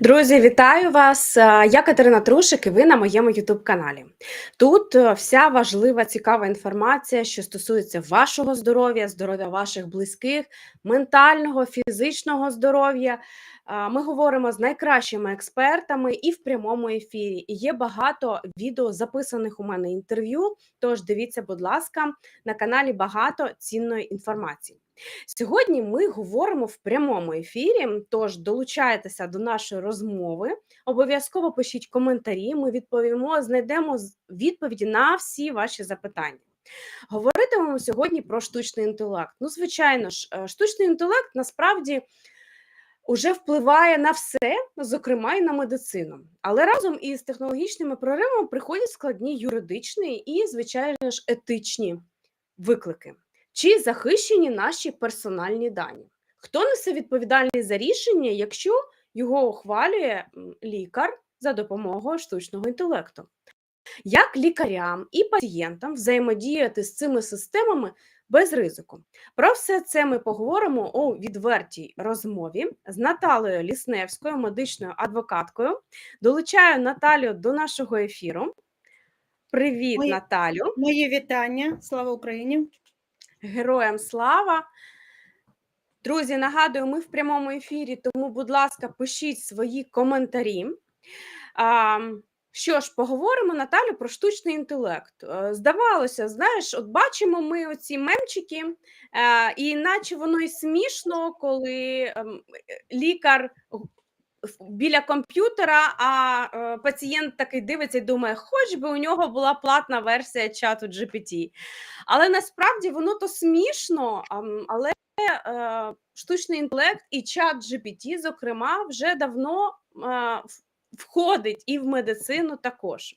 Друзі, вітаю вас! Е, Я Катерина Трушик, і ви на моєму youtube каналі. Тут е, вся важлива, цікава інформація, що стосується вашого здоров'я, здоров'я ваших близьких, ментального, фізичного здоров'я. Е, Ми говоримо з найкращими експертами і в прямому ефірі. І є багато відео записаних у мене інтерв'ю. Тож дивіться, будь ласка, на каналі багато цінної інформації. Сьогодні ми говоримо в прямому ефірі. Тож долучайтеся до нашої розмови. Обов'язково пишіть коментарі. Ми відповімо, знайдемо відповіді на всі ваші запитання. Говоритимемо сьогодні про штучний інтелект. Ну, звичайно ж, е, штучний інтелект насправді уже впливає на все, зокрема і на медицину. Але разом із технологічними проривами приходять складні юридичні і, звичайно ж, етичні виклики. Чи захищені наші персональні дані? Хто несе відповідальність за рішення, якщо його ухвалює лікар за допомогою штучного інтелекту? Як лікарям і пацієнтам взаємодіяти з цими системами без ризику? Про все це ми поговоримо у відвертій розмові з Наталею Лісневською, медичною адвокаткою. Долучаю Наталю до нашого ефіру. Привіт, Мої- Наталю! Мої вітання, слава Україні. Героям слава! Друзі, нагадую, ми в прямому ефірі, тому, будь ласка, пишіть свої коментарі. Що ж, поговоримо, Наталю, про штучний інтелект. Е, Здавалося, знаєш, от бачимо ми оці мемчики, е, і наче воно і смішно, коли ем, лікар біля комп'ютера, а е, пацієнт такий дивиться і думає, хоч би у нього була платна версія чату GPT. Але насправді воно то смішно, але е, штучний інтелект і чат GPT, зокрема, вже давно е, входить і в медицину також.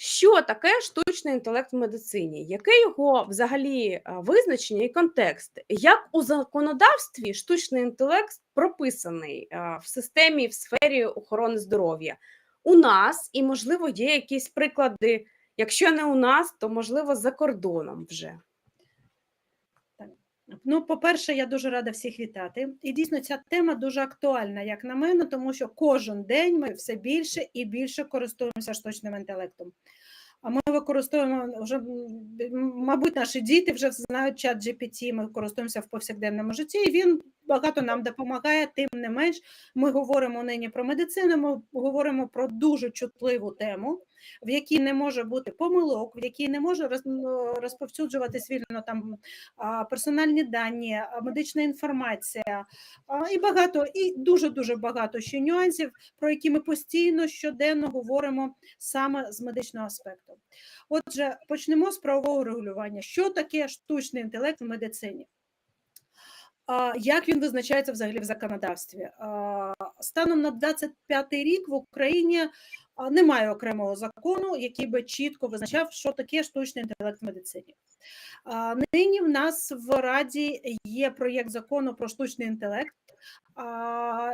Що таке штучний інтелект в медицині? Яке його взагалі визначення і контекст? Як у законодавстві штучний інтелект прописаний в системі, в сфері охорони здоров'я? У нас, і, можливо, є якісь приклади, якщо не у нас, то можливо за кордоном вже. Ну, по-перше, я дуже рада всіх вітати. І дійсно ця тема дуже актуальна, як на мене, тому що кожен день ми все більше і більше користуємося штучним інтелектом. А ми використовуємо вже, мабуть, наші діти вже знають чат GPT, ми користуємося в повсякденному житті, і він багато нам допомагає, тим не менш, ми говоримо нині про медицину, ми говоримо про дуже чутливу тему, в якій не може бути помилок, в якій не може ну, розповсюджуватись вільно там персональні дані, медична інформація і багато, і дуже дуже багато ще нюансів, про які ми постійно щоденно говоримо саме з медичного аспекту. Отже, почнемо з правового регулювання. Що таке штучний інтелект в медицині? Як він визначається взагалі в законодавстві? Станом на 25 рік в Україні немає окремого закону, який би чітко визначав, що таке штучний інтелект в медицині. Нині в нас в Раді є проєкт закону про штучний інтелект.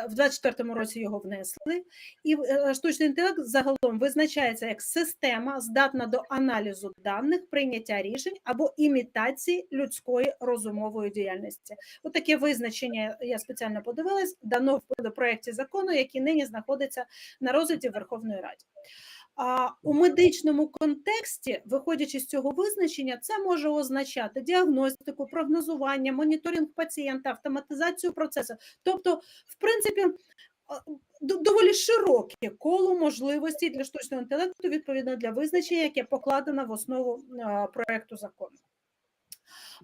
В 24-му році його внесли, і е, штучний інтелект загалом визначається як система, здатна до аналізу даних, прийняття рішень або імітації людської розумової діяльності. Отаке визначення я спеціально подивилась, дано в проєкті закону, який нині знаходиться на розгляді Верховної Ради. А у медичному контексті, виходячи з цього визначення, це може означати діагностику, прогнозування, моніторинг пацієнта, автоматизацію процесу. Тобто, в принципі, доволі широке коло можливостей для штучного інтелекту відповідно для визначення, яке покладено в основу проекту закону.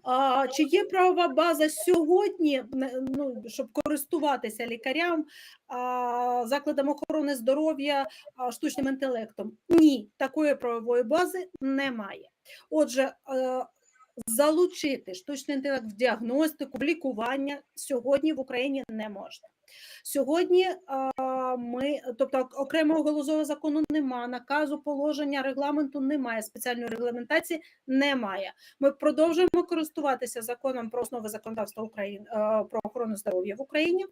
А, чи є правова база сьогодні, ну, щоб користуватися лікарям, а, закладом охорони здоров'я штучним інтелектом? Ні, такої правової бази немає. Отже, е, залучити штучний інтелект в діагностику, в лікування сьогодні в Україні не можна. Сьогодні ми, тобто окремого голосового закону немає, наказу, положення, регламенту немає, спеціальної регламентації немає. Ми продовжуємо користуватися законом про основи законодавства України е, про охорону здоров'я в Україні,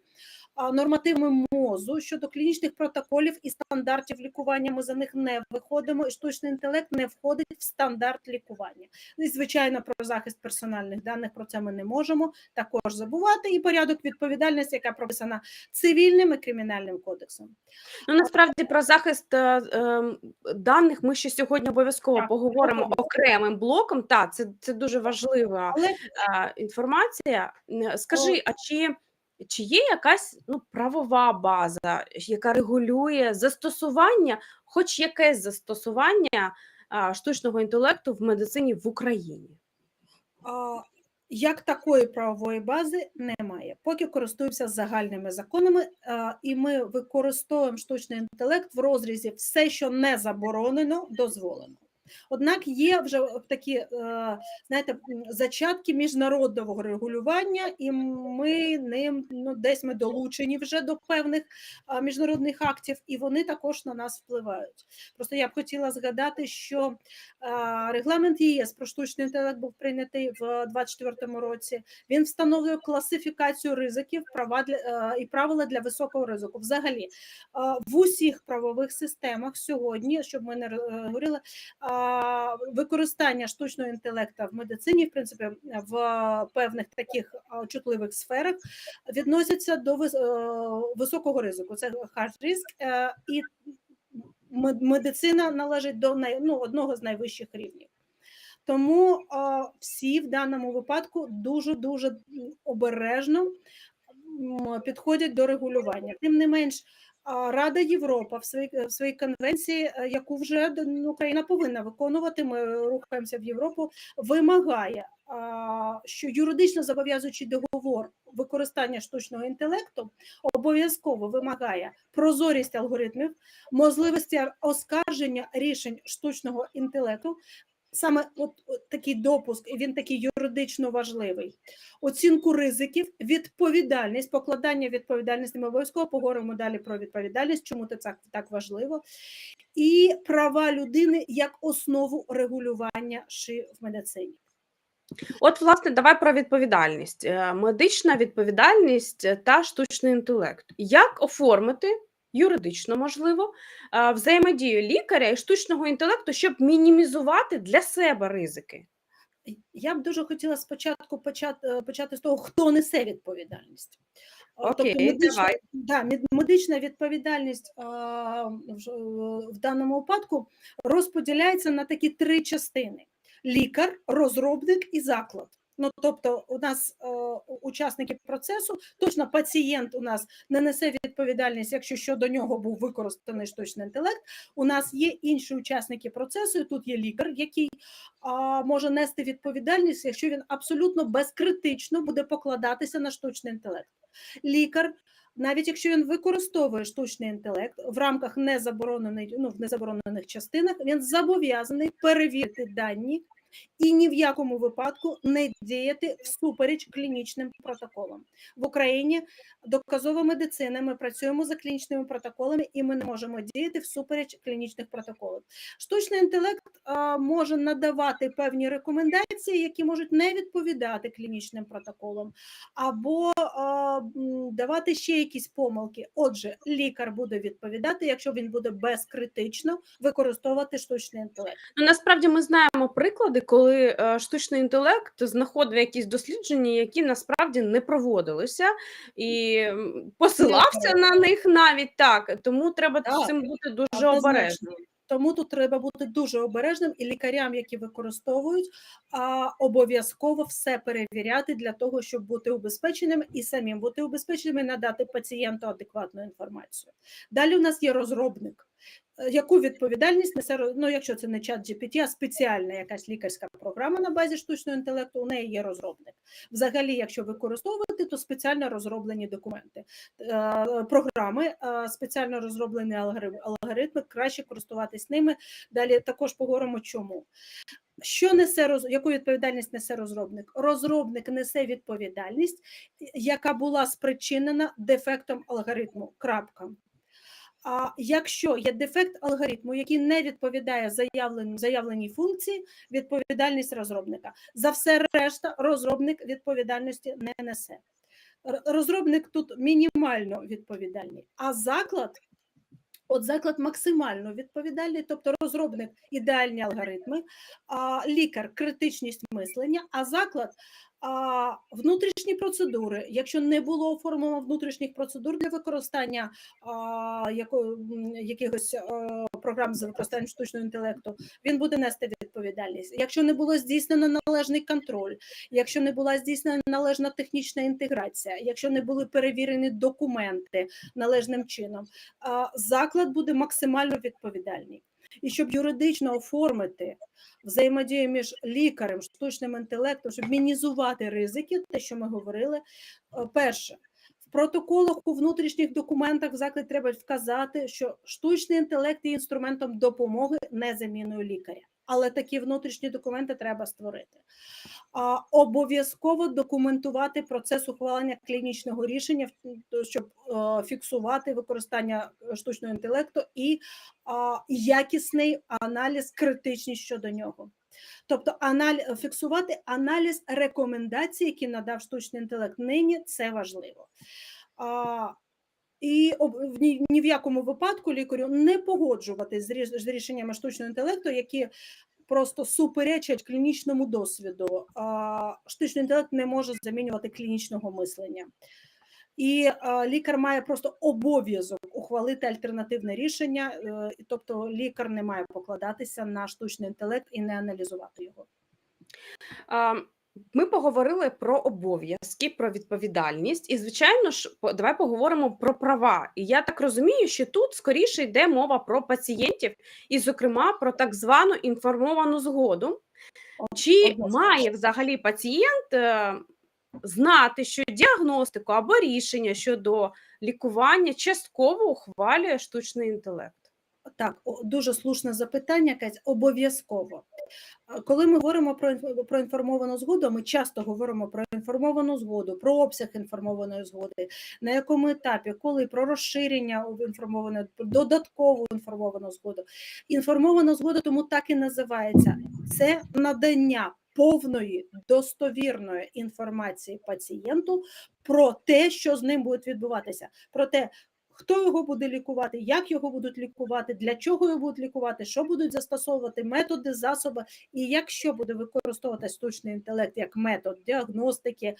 а, нормативами МОЗу щодо клінічних протоколів і стандартів лікування. Ми за них не виходимо, і штучний інтелект не входить в стандарт лікування. І звичайно, про захист персональних даних. Про це ми не можемо також забувати. І порядок відповідальності, яка прописана цивільним і кримінальним кодексом. Ну, насправді про захист е, ем, даних ми ще сьогодні обов'язково Так, поговоримо обов'язково. окремим блоком. Так, це, це дуже важлива Але е, інформація. Скажи, а чи, чи є якась ну, правова база, яка регулює застосування, хоч якесь застосування а, штучного інтелекту в медицині в Україні? Як такої правової бази немає. Поки користуємося загальними законами, а, і ми використовуємо штучний інтелект в розрізі все, що не заборонено, дозволено. Однак є вже такі е, знаєте, зачатки міжнародного регулювання, і ми ним ну, десь ми долучені вже до певних міжнародних актів, і вони також на нас впливають. Просто я б хотіла згадати, що регламент ЄС про штучний інтелект був прийнятий в 2024 році. Він встановлює класифікацію ризиків, права для е, і правила для високого ризику. Взагалі, е, в усіх правових системах сьогодні, щоб ми не е, говорили, використання штучного інтелекту в медицині, в принципі, в певних таких чутливих сферах відносяться до е, високого ризику. Це risk, е, і медицина належить до най, ну, одного з найвищих рівнів. Тому всі в даному випадку дуже дуже обережно підходять до регулювання. Тим не менш, Рада Європа в своїй в своїй конвенції, е, яку вже Україна повинна виконувати. Ми рухаємося в Європу, вимагає, що юридично зобов'язуючий договор використання штучного інтелекту обов'язково вимагає прозорість алгоритмів, можливості оскарження рішень штучного інтелекту. Саме от, от такий допуск, і він такий юридично важливий. Оцінку ризиків, відповідальність, покладання відповідальності. Ми обов'язково поговоримо далі про відповідальність, чому це так, так важливо, і права людини як основу регулювання ши в медицині. От, власне, давай про відповідальність. Е, Медична відповідальність та штучний інтелект. Як оформити юридично можливо взаємодію лікаря і штучного інтелекту, щоб мінімізувати для себе ризики? Я б дуже хотіла спочатку почати, е, почати з того, хто несе відповідальність. Е, Окей, медична, давай. да, медична відповідальність а, в в даному випадку розподіляється на такі три частини: лікар, розробник і заклад. Ну, тобто, у нас е, учасники процесу, точно пацієнт у нас не несе відповідальність, якщо щодо нього був використаний штучний інтелект. У нас є інші учасники процесу. і Тут є лікар, який а, може нести відповідальність, якщо він абсолютно безкритично буде покладатися на штучний інтелект. Лікар, навіть якщо він використовує штучний інтелект в рамках незабороненої, ну в незаборонених частинах, він зобов'язаний перевірити дані і ні в якому випадку не діяти всупереч клінічним протоколам в Україні. Доказова медицина. Ми працюємо за клінічними протоколами, і ми не можемо діяти всупереч клінічних протоколів. Штучний інтелект може надавати певні рекомендації, які можуть не відповідати клінічним протоколам, або давати ще якісь помилки. Отже, лікар буде відповідати, якщо він буде безкритично використовувати штучний інтелект. Ну, насправді ми знаємо приклади, коли е, штучний інтелект знаходив якісь дослідження, які насправді не проводилися, і посилався на них навіть так. Тому треба Так, цим бути дуже обережним. Тому тут треба бути дуже обережним і лікарям, які використовують, обов'язково все перевіряти для того, щоб бути убезпеченим і самим бути убезпеченим і надати пацієнту адекватну інформацію. Далі у нас є розробник. Е, Яку відповідальність несе ну, якщо це не чат GPT, а спеціальна якась лікарська програма на базі штучного інтелекту, у неї є розробник. Взагалі, якщо використовувати, то спеціально розроблені документи, е, програми, е, спеціально розроблені алгоритми, краще користуватись ними. Далі також поговоримо, чому. Що несе роз... яку відповідальність несе розробник? Розробник несе відповідальність, яка була спричинена дефектом алгоритму. Крапка. А якщо є дефект алгоритму, який не відповідає заявленій, заявленій функції, відповідальність розробника. За все решта розробник відповідальності не несе. Розробник тут мінімально відповідальний, а заклад От заклад максимально відповідальний, тобто розробник ідеальні алгоритми, лікар критичність мислення, а заклад внутрішні процедури. Якщо не було оформлено внутрішніх процедур для використання а, програм з використанням штучного інтелекту, він буде нести відповідальність. Якщо не було здійснено належний контроль, якщо не була здійснена належна технічна інтеграція, якщо не були перевірені документи належним чином, заклад буде максимально відповідальний. І щоб юридично оформити взаємодію між лікарем, штучним інтелектом, щоб мінізувати ризики, те, що ми говорили, е, перше. В протоколах у внутрішніх документах в закладі треба вказати, що штучний інтелект є інструментом допомоги, не заміною лікаря. Але такі внутрішні документи треба створити. А, обов'язково документувати процес ухвалення клінічного рішення, щоб е, фіксувати використання е, штучного інтелекту і якісний аналіз, критичність щодо нього. Тобто аналіз, фіксувати аналіз рекомендацій, які надав штучний інтелект нині, це важливо. А, і ні, в якому випадку лікарю не погоджуватись з ріш- з рішеннями штучного інтелекту, які просто суперечать клінічному досвіду. Штучний інтелект не може замінювати клінічного мислення. І е, лікар має просто обов'язок ухвалити альтернативне рішення, е, тобто лікар не має покладатися на штучний інтелект і не аналізувати його. Ми поговорили про обов'язки, про відповідальність, і, звичайно ж, давай поговоримо про права. І я так розумію, що тут скоріше йде мова про пацієнтів, і, зокрема, про так звану інформовану згоду. Чи має взагалі пацієнт е, знати, що діагностику або рішення щодо лікування частково ухвалює штучний інтелект? Так, дуже слушне запитання, Кать, обов'язково. Коли ми говоримо про, про інформовану згоду, ми часто говоримо про інформовану згоду, про обсяг інформованої згоди, на якому етапі, коли про розширення інформованої, додаткову інформовану згоду. Інформована згода тому так і називається. Це надання повної достовірної інформації пацієнту про те, що з ним буде відбуватися, про те, хто його буде лікувати, як його будуть лікувати, для чого його будуть лікувати, що будуть застосовувати методи, засоби, і якщо буде використовувати штучний інтелект як метод діагностики,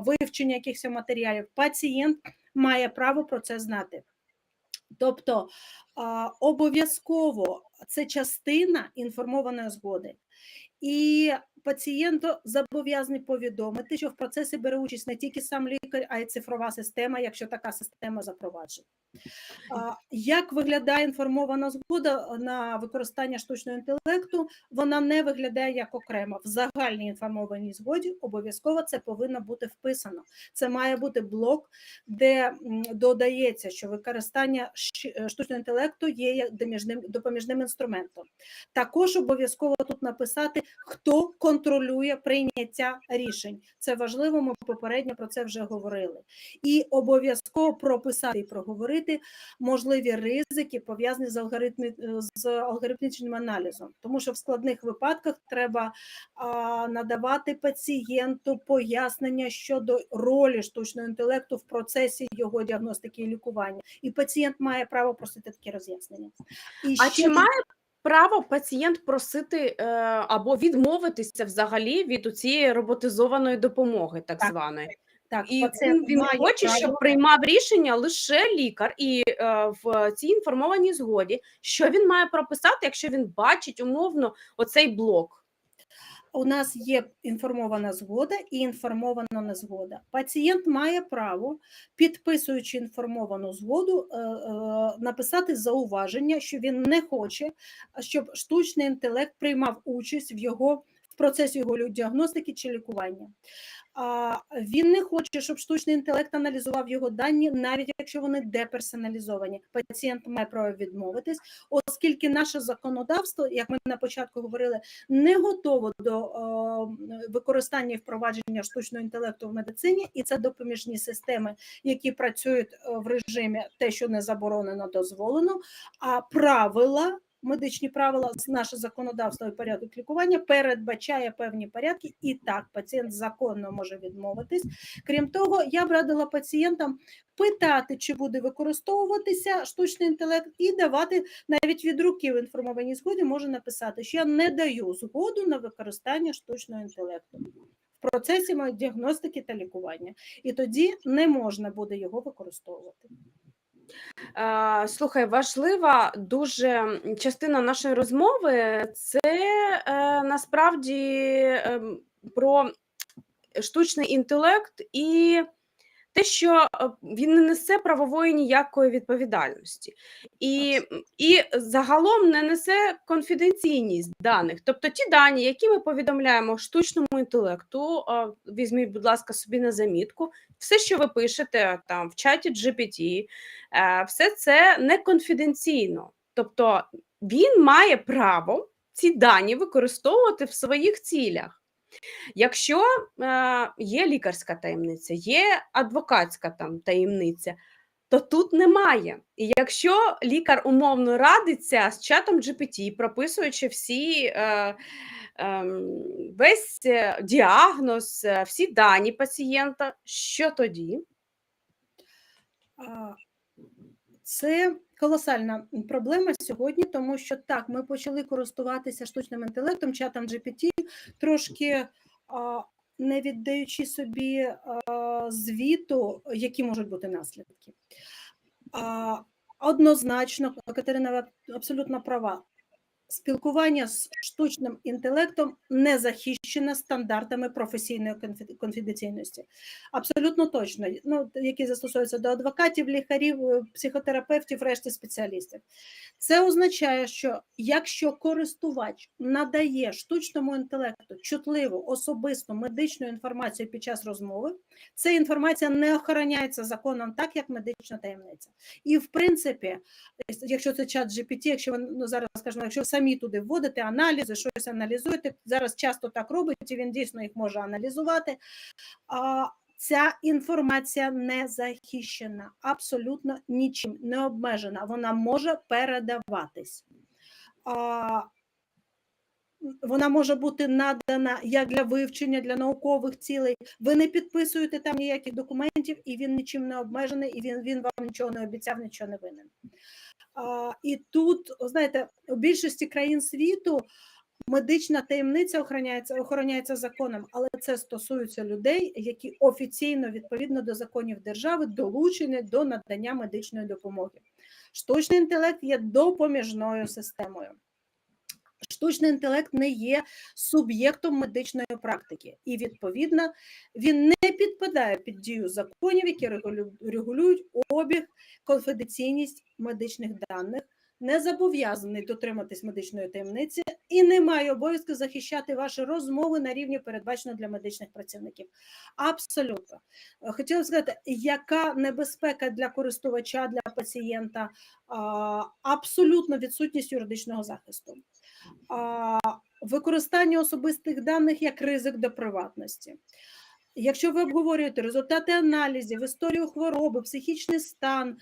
вивчення якихось матеріалів, пацієнт має право про це знати. Тобто обов'язково це частина інформованої згоди. І пацієнту зобов'язані повідомити, що в процесі бере участь не тільки сам лікар, а й цифрова система, якщо така система запроваджена. Як виглядає інформована згода на використання штучного інтелекту? Вона не виглядає як окремо. В загальній інформованій згоді обов'язково це повинно бути вписано. Це має бути блок, де додається, що використання е, штучного інтелекту є допоміжним інструментом. Також обов'язково тут написати, хто контролює прийняття рішень. Це важливо, ми попередньо про це вже говорили. І обов'язково прописати і проговорити можливі ризики, пов'язані з алгоритмі з алгоритмічним аналізом, тому що в складних випадках треба а, надавати пацієнту пояснення щодо ролі штучного інтелекту в процесі його діагностики і лікування. І пацієнт має право просити такі роз'яснення. І А ще чи має право пацієнт просити е, або відмовитися взагалі від цієї роботизованої допомоги, так, Так. званої? так, І він, він має хоче, право- щоб приймав рішення лише лікар, і е, в цій інформованій згоді, що він має прописати, якщо він бачить умовно оцей блок. У нас є інформована згода і інформована незгода. Пацієнт має право, підписуючи інформовану згоду, е, е, написати зауваження, що він не хоче, щоб штучний інтелект приймав участь в його в процесі його діагностики чи лікування. А він не хоче, щоб штучний інтелект аналізував його дані, навіть якщо вони деперсоналізовані. Пацієнт має право відмовитись, оскільки наше законодавство, як ми на початку говорили, не готово до використання і впровадження штучного інтелекту в медицині, і це допоміжні системи, які працюють в режимі те, що не заборонено, дозволено. А правила медичні правила, наше законодавство і порядок лікування передбачає певні порядки, і так пацієнт законно може відмовитись. Крім того, я б радила пацієнтам питати, чи буде використовуватися штучний інтелект, і давати навіть від руки в інформованій згоді може написати, що я не даю згоду на використання штучного інтелекту процесі діагностики та лікування, і тоді не можна буде його використовувати. Е, Слухай, важлива дуже частина нашої розмови це е, насправді ем, про штучний інтелект і те, що е, він не несе правової ніякої відповідальності, і, і загалом не несе конфіденційність даних. Тобто ті дані, які ми повідомляємо штучному інтелекту, візьміть, будь ласка, собі на замітку, все, що ви пишете там в чаті GPT, е, все це не конфіденційно. Тобто він має право ці дані використовувати в своїх цілях. Якщо е, є лікарська таємниця, є адвокатська там таємниця, то тут немає. І якщо лікар умовно радиться з чатом GPT, прописуючи всі е, весь е, діагноз, е, всі дані пацієнта, що тоді? Це колосальна проблема сьогодні, тому що так, ми почали користуватися штучним інтелектом, чатом GPT, трошки не віддаючи собі звіту, які можуть бути наслідки. Однозначно, Катерина абсолютно права. Спілкування з штучним інтелектом не захищено стандартами професійної конфіденційності. Абсолютно точно, ну, які застосовуються до адвокатів, лікарів, е, психотерапевтів, решти спеціалістів. Це означає, що якщо користувач надає штучному інтелекту чутливу особисту медичну інформацію під час розмови, ця інформація не охороняється законом так, як медична таємниця. І в принципі, якщо це чат GPT, якщо ну, зараз скажімо, якщо ви самі туди вводите аналізи, щось аналізуєте, зараз часто так робить, і він дійсно їх може аналізувати. А, Ця інформація не захищена, абсолютно нічим не обмежена. Вона може передаватись. А, вона може бути надана як для вивчення, для наукових цілей. Ви не підписуєте там ніяких документів, і він нічим не обмежений, і він, він вам нічого не обіцяв, нічого не винен. А, і тут, знаєте, у більшості країн світу медична таємниця охороняється, охороняється законом, але це стосується людей, які офіційно, відповідно до законів держави, долучені до надання медичної допомоги. Штучний інтелект є допоміжною системою. Штучний інтелект не є суб'єктом медичної практики, і відповідно він не підпадає під дію законів, які регулюють обіг, конфіденційність медичних даних, не зобов'язаний дотриматись медичної таємниці і не має обов'язку захищати ваші розмови на рівні, передбачено для медичних працівників. Абсолютно. Хотіла б сказати, яка небезпека для користувача, для пацієнта, абсолютно відсутність юридичного захисту. Використання особистих даних як ризик до приватності. Якщо ви обговорюєте результати аналізів, історію хвороби, психічний стан,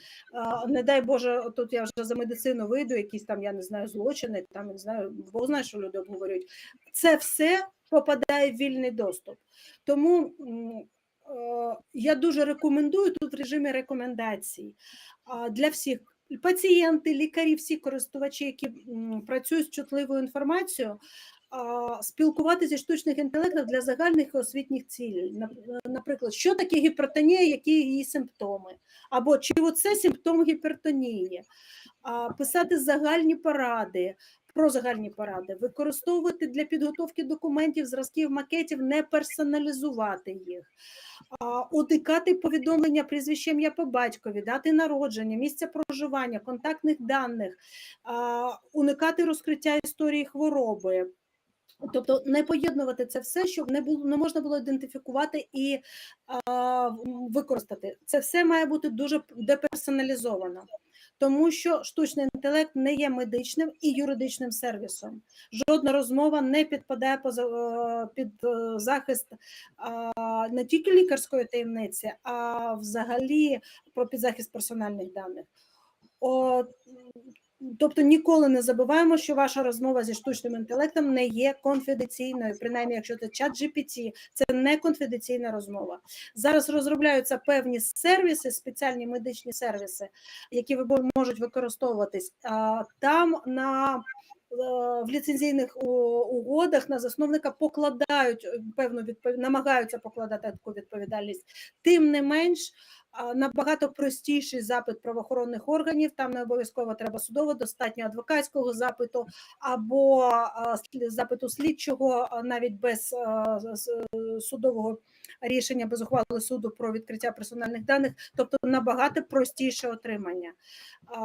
не дай Боже, тут я вже за медицину вийду, якісь там, я не знаю, злочини, там не знаю, бо знає, що люди обговорюють. Це все попадає в вільний доступ. Тому е, я дуже рекомендую тут в режимі рекомендацій для всіх. Пацієнти, лікарі, всі користувачі, які працюють з чутливою інформацією, спілкуватися зі штучних інтелектом для загальних освітніх цілей. Наприклад, що таке гіпертонія, які її симптоми, або чи це симптом гіпертонії, писати загальні поради. Про загальні поради, використовувати для підготовки документів, зразків, макетів, не персоналізувати їх, уникати повідомлення прізвищем я по батькові, дати народження, місця проживання, контактних даних, уникати розкриття історії хвороби. Тобто не поєднувати це все, щоб не було не можна було ідентифікувати і а, використати. Це все має бути дуже деперсоналізовано, тому що штучний інтелект не є медичним і юридичним сервісом. Жодна розмова не підпадає поза, е, під е, захист а, не тільки лікарської таємниці, а взагалі про під захист персональних даних. О, Тобто ніколи не забуваємо, що ваша розмова зі штучним інтелектом не є конфіденційною, принаймні, якщо це чат GPT, це не конфіденційна розмова. Зараз розробляються певні сервіси, спеціальні медичні сервіси, які можуть використовуватись. Там на е, в ліцензійних угодах на засновника покладають е, певну відпов... намагаються покладати таку відповідальність. Тим не менш, набагато простіший запит правоохоронних органів. Там не обов'язково треба судово, достатньо адвокатського запиту або запиту слідчого, навіть без судового рішення, без ухвали суду про відкриття персональних даних, тобто набагато простіше отримання.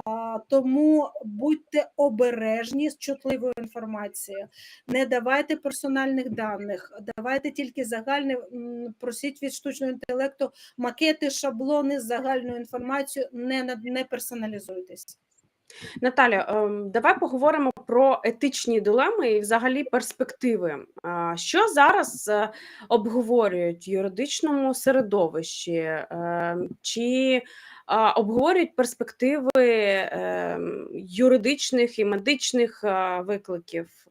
А, Тому будьте обережні з чутливою інформацією, не давайте персональних даних, давайте тільки загальне, просіть від штучного інтелекту макети, шаблони з загальною інформацією, не, не персоналізуйтесь. Наталя, ем, давай поговоримо про етичні дилеми і взагалі перспективи. Що зараз е, обговорюють в юридичному середовищі? Ем, Чи обговорюють перспективи ем, юридичних і медичних викликів?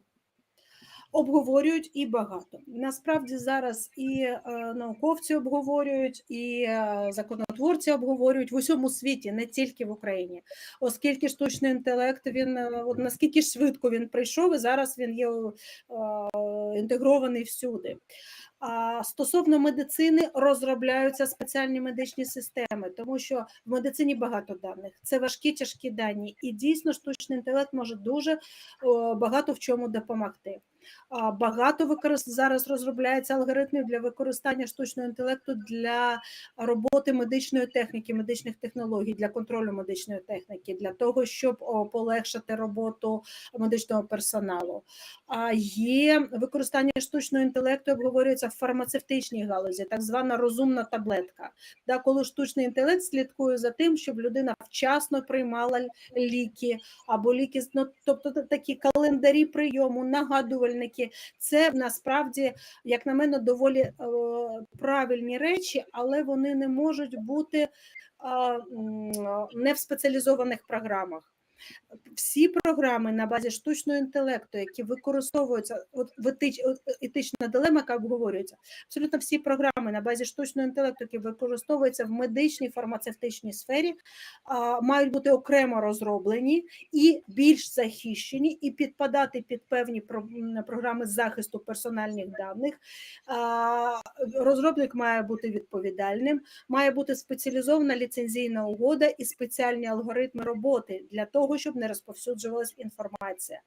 Обговорюють і багато. Насправді зараз і е, науковці обговорюють, і е, законотворці обговорюють в усьому світі, не тільки в Україні, оскільки штучний інтелект він е, от наскільки швидко він прийшов, і зараз він є інтегрований всюди. А стосовно медицини розробляються спеціальні медичні системи, тому що в медицині багато даних. Це важкі тяжкі дані, і дійсно штучний інтелект може дуже багато в чому допомогти. Багато використ... зараз розробляється алгоритмів для використання штучного інтелекту для роботи медичної техніки, медичних технологій, для контролю медичної техніки, для того, щоб полегшити роботу медичного персоналу. А є використання штучного інтелекту обговорюється в фармацевтичній галузі, так звана розумна таблетка. Да, коли штучний інтелект слідкує за тим, щоб людина вчасно приймала ліки або ліки, ну, тобто такі календарі прийому, нагадувальники. Це насправді, як на мене, доволі е, правильні речі, але вони не можуть бути не в спеціалізованих програмах. Всі програми на базі штучного інтелекту, які використовуються, от етич, етична дилема, яка обговорюється, абсолютно всі програми на базі штучного інтелекту, які використовуються в медичній фармацевтичній сфері, мають бути окремо розроблені і більш захищені, і підпадати під певні про- програми захисту персональних даних. Розробник має бути відповідальним, має бути спеціалізована ліцензійна угода і спеціальні алгоритми роботи для того, щоб не розповсюджувалась інформація.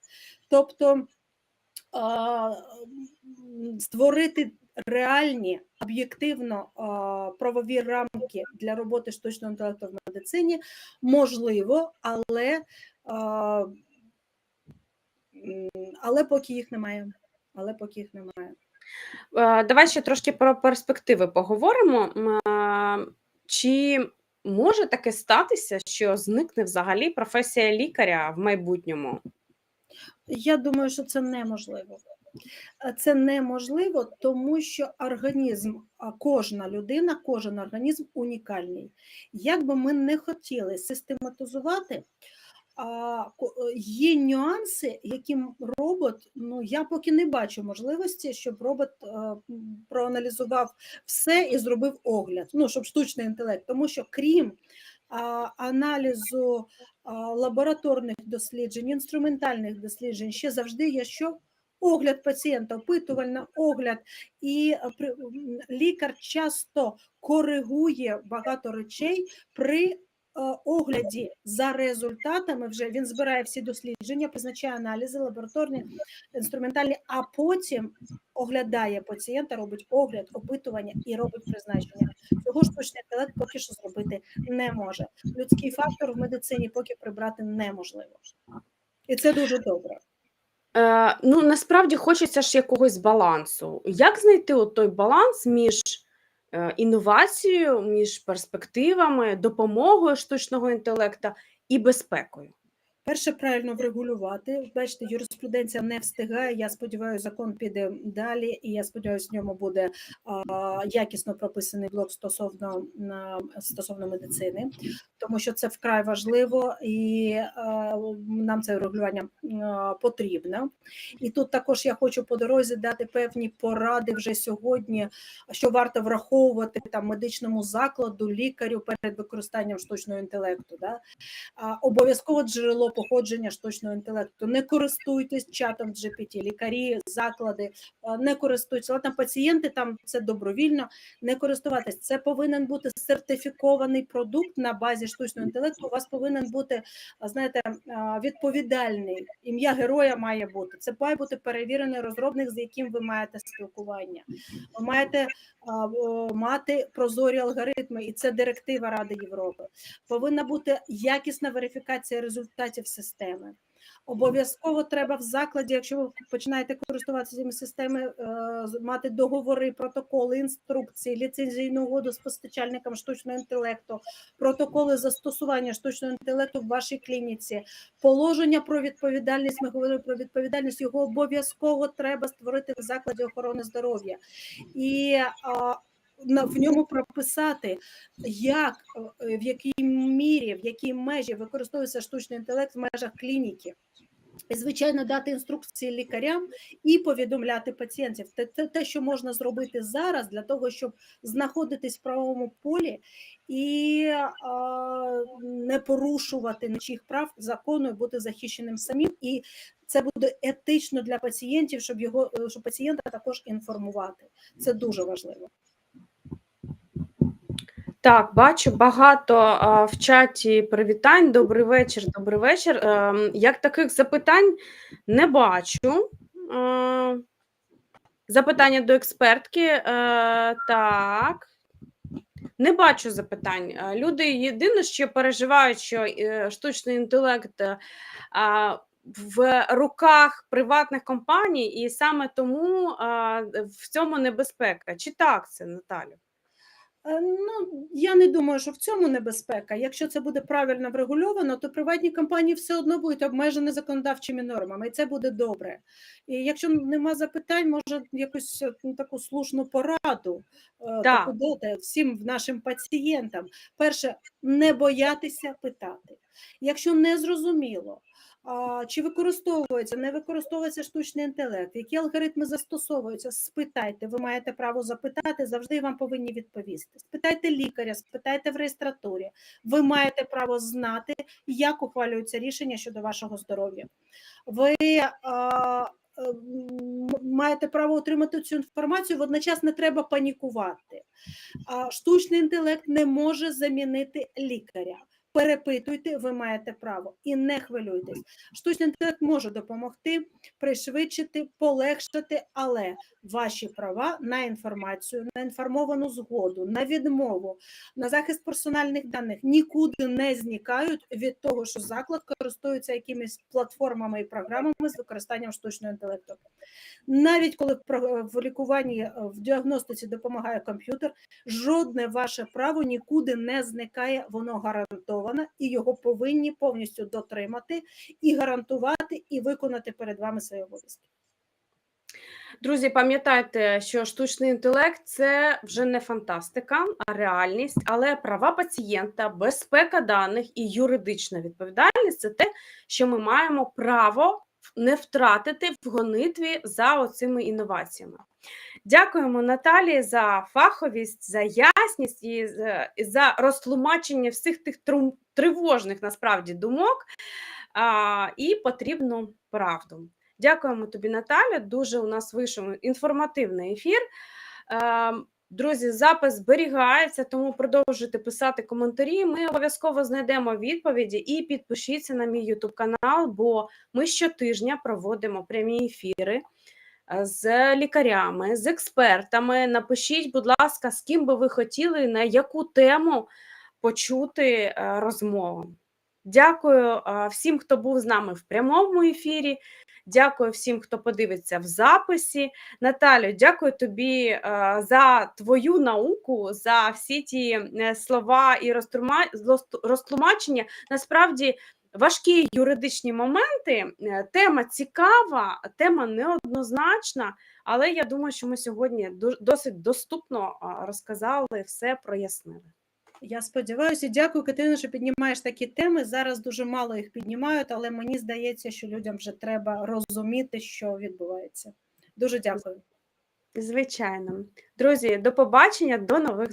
Тобто створити реальні об'єктивно правові рамки для роботи штучного інтелекту в медицині можливо, але, але поки їх немає. Але поки їх немає. Е, Давай ще трошки про перспективи поговоримо. Чи може таке статися, що зникне взагалі професія лікаря в майбутньому? Я думаю, що це неможливо. Е, Це неможливо, тому що організм, кожна людина, кожен організм унікальний. Як би ми не хотіли систематизувати, є нюанси, яким робот, ну я поки не бачу можливості, щоб робот е, проаналізував все і зробив огляд, ну щоб штучний інтелект, тому що крім аналізу лабораторних досліджень, інструментальних досліджень, ще завжди є що? Огляд пацієнта, опитувальний огляд, і е, лікар часто коригує багато речей при е, огляді за результатами. Вже він збирає всі дослідження, призначає аналізи, лабораторні, інструментальні, а потім оглядає пацієнта, робить огляд, опитування і робить призначення. Цього штучний інтелект поки що зробити не може. Людський фактор в медицині поки прибрати неможливо. І це дуже добре. Е, ну, насправді хочеться ж якогось балансу. Як знайти от той баланс між е, інновацією, між перспективами, допомогою штучного інтелекту і безпекою? Перше, правильно врегулювати. Бачите, юриспруденція не встигає. Я сподіваюся, закон піде далі, і я сподіваюся, в ньому буде а, якісно прописаний блок стосовно на стосовно медицини, тому що це вкрай важливо, і а, нам це регулювання а, потрібно. І тут також я хочу по дорозі дати певні поради вже сьогодні, що варто враховувати там медичному закладу, лікарю перед використанням штучного інтелекту. Да? Обов'язково джерело походження штучного інтелекту. Не користуйтесь чатом GPT, лікарі, заклади, а, не користуйтесь. Ладно, пацієнти там це добровільно, не користуватись. Це повинен бути сертифікований продукт на базі штучного інтелекту. У вас повинен бути, знаєте, відповідальний ім'я героя має бути. Це має бути перевірений розробник, з яким ви маєте спілкування. Ви маєте мати прозорі алгоритми, і це директива Ради Європи. Повинна бути якісна верифікація результатів системи. Обов'язково треба в закладі, якщо ви починаєте користуватися цими системами, е, мати договори, протоколи, інструкції, ліцензійну угоду з постачальником штучного інтелекту, протоколи застосування штучного інтелекту в вашій клініці, положення про відповідальність. Ми говорили про відповідальність. Його обов'язково треба створити в закладі охорони здоров'я. І в ньому прописати, як е, в якій мірі, в якій межі використовується штучний інтелект в межах клініки. І, звичайно, дати інструкції лікарям і повідомляти пацієнтів. Те, те, що можна зробити зараз для того, щоб знаходитись в правовому полі і а, не порушувати нічих прав закону і бути захищеним самим. І це буде етично для пацієнтів, щоб його е, щоб пацієнта також інформувати. Це дуже важливо. Так, бачу багато а, в чаті привітань. Добрий вечір, добрий вечір. Ем, як таких запитань не бачу. Е, запитання до експертки. Е, так. Не бачу запитань. Е, Люди єдине, що переживають, що е, штучний інтелект е, в руках приватних компаній, і саме тому в цьому небезпека. Чи так це, Наталю? Е, Ну, я не думаю, що в цьому небезпека. Якщо це буде правильно врегульовано, то приватні компанії все одно будуть обмежені законодавчими нормами, і це буде добре. І якщо нема запитань, може якусь е, ну, таку слушну пораду е, Так. таку дати всім нашим пацієнтам. Перше, не боятися питати. Якщо не зрозуміло, чи використовується, не використовується штучний інтелект, які алгоритми застосовуються, спитайте, ви маєте право запитати, завжди вам повинні відповісти. Спитайте лікаря, спитайте в реєстратурі. Ви маєте право знати, як ухвалюються рішення щодо вашого здоров'я. Ви м, маєте право отримати цю інформацію, водночас не треба панікувати. Штучний інтелект не може замінити лікаря. Перепитуйте, ви маєте право і не хвилюйтесь. Штучний інтелект може допомогти, пришвидшити, полегшити, але ваші права на інформацію, на інформовану згоду, на відмову, на захист персональних даних нікуди не зникають від того, що заклад користується якимись платформами і програмами з використанням штучного інтелекту. Навіть коли в лікуванні е, в діагностиці допомагає комп'ютер, жодне ваше право нікуди не зникає, воно гарантоване, і його повинні повністю дотримати і гарантувати, і виконати перед вами свої обов'язки. Друзі, пам'ятайте, що штучний інтелект це вже не фантастика, а реальність, але права пацієнта, безпека даних і юридична відповідальність це те, що ми маємо право не втратити в гонитві за оцими інноваціями. Дякуємо Наталії за фаховість, за ясність і за, розтлумачення всіх тих тривожних насправді думок і потрібну правду. Дякуємо тобі, Наталя. Дуже у нас вийшов інформативний ефір. Ем, Друзі, запис зберігається, тому продовжуйте писати коментарі. Ми обов'язково знайдемо відповіді і підпишіться на мій YouTube канал, бо ми щотижня проводимо прямі ефіри е, з лікарями, з експертами. Напишіть, будь ласка, з ким би ви хотіли, на яку тему почути е, розмову. Дякую е, всім, хто був з нами в прямому ефірі. Дякую всім, хто подивиться в записі. Наталю, дякую тобі е, за твою науку, за всі ті слова і розтлумачення. Насправді важкі юридичні моменти. Е, Тема цікава, тема неоднозначна, але я думаю, що ми сьогодні досить доступно розказали, все прояснили. Я сподіваюся, дякую, Катерина, що піднімаєш такі теми. Зараз дуже мало їх піднімають, але мені здається, що людям вже треба розуміти, що відбувається. Дуже дякую. Звичайно, друзі, до побачення, до нових